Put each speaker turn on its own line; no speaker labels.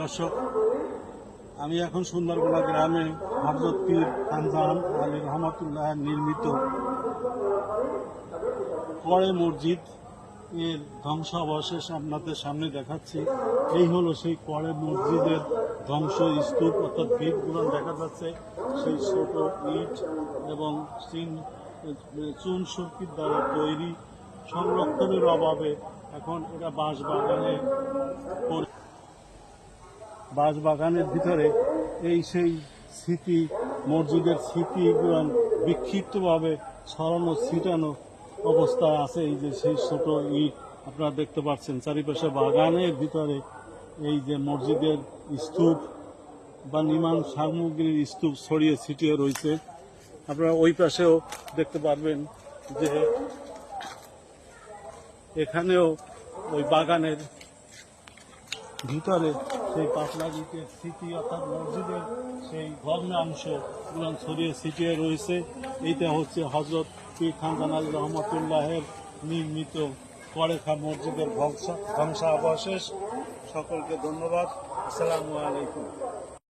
দর্শক, আমি এখন সুন্দরবনা গ্রামে হজরত পীর খানজান আলী রহমতুল্লাহ নির্মিত করে মসজিদ এর ধ্বংসাবশেষ আপনাদের সামনে দেখাচ্ছি। এই হলো সেই করে মসজিদের ধ্বংস স্তূপ, অর্থাৎ ভিতগুলো দেখা যাচ্ছে। সেই ছোট ইট এবং চিন চুন সুরকির দ্বারা তৈরি, সংরক্ষণের অভাবে এখন এটা বাঁশ বাগানে পরি- বাঁশ বাগানের ভিতরে এই সেই স্মৃতি, মসজিদের স্মৃতিগুলো বিক্ষিপ্তভাবে ছড়ানো, ছিটানো অবস্থায় আছে এই যে সেই ছোট ইট। আপনারা দেখতে পাচ্ছেন চারিপাশে বাগানের ভিতরে এই যে মসজিদের স্তূপ বা নির্মাণ সামগ্রীর স্তূপ ছড়িয়ে ছিটিয়ে রয়েছে। আপনারা ওই পাশেও দেখতে পারবেন যে এখানেও ওই বাগানের ভিতরে সেই পাতলা দিকের স্মৃতি অর্থাৎ মসজিদের সেই ভগ্নাংশগুলো ছড়িয়ে ছিটিয়ে রয়েছে। এইটা হচ্ছে হজরত পীর খানজান আলী রহমতুল্লাহের নির্মিত করেখা মসজিদের ধ্বংস ধ্বংসাবশেষ। সকলকে ধন্যবাদ। আসসালামু আলাইকুম।